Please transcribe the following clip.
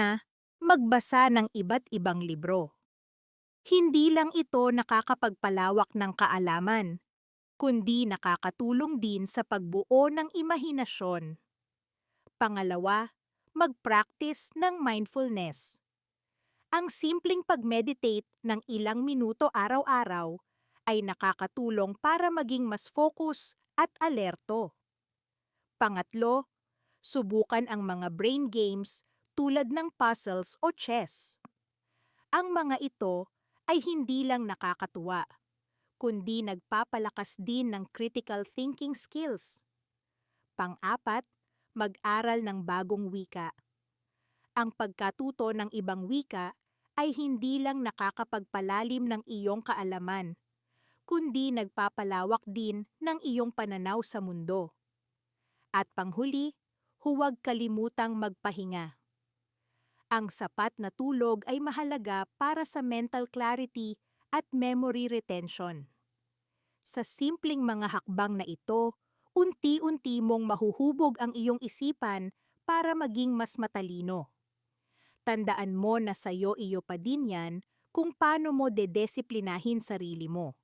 Una, magbasa ng iba't ibang libro. Hindi lang ito nakakapagpalawak ng kaalaman, kundi nakakatulong din sa pagbuo ng imahinasyon. Pangalawa, mag-practice ng mindfulness. Ang simpleng pag-meditate ng ilang minuto araw-araw ay nakakatulong para maging mas focus at alerto. Pangatlo, subukan ang mga brain games tulad ng puzzles o chess. Ang mga ito ay hindi lang nakakatuwa, kundi nagpapalakas din ng critical thinking skills. Pang-apat, mag-aral ng bagong wika. Ang pagkatuto ng ibang wika ay hindi lang nakakapagpalalim ng iyong kaalaman, kundi nagpapalawak din ng iyong pananaw sa mundo. At panghuli, huwag kalimutang magpahinga. Ang sapat na tulog ay mahalaga para sa mental clarity at memory retention. Sa simpleng mga hakbang na ito, unti-unti mong mahuhubog ang iyong isipan para maging mas matalino. Tandaan mo na sayo iyo pa din yan kung paano mo dedesiplinahin sarili mo.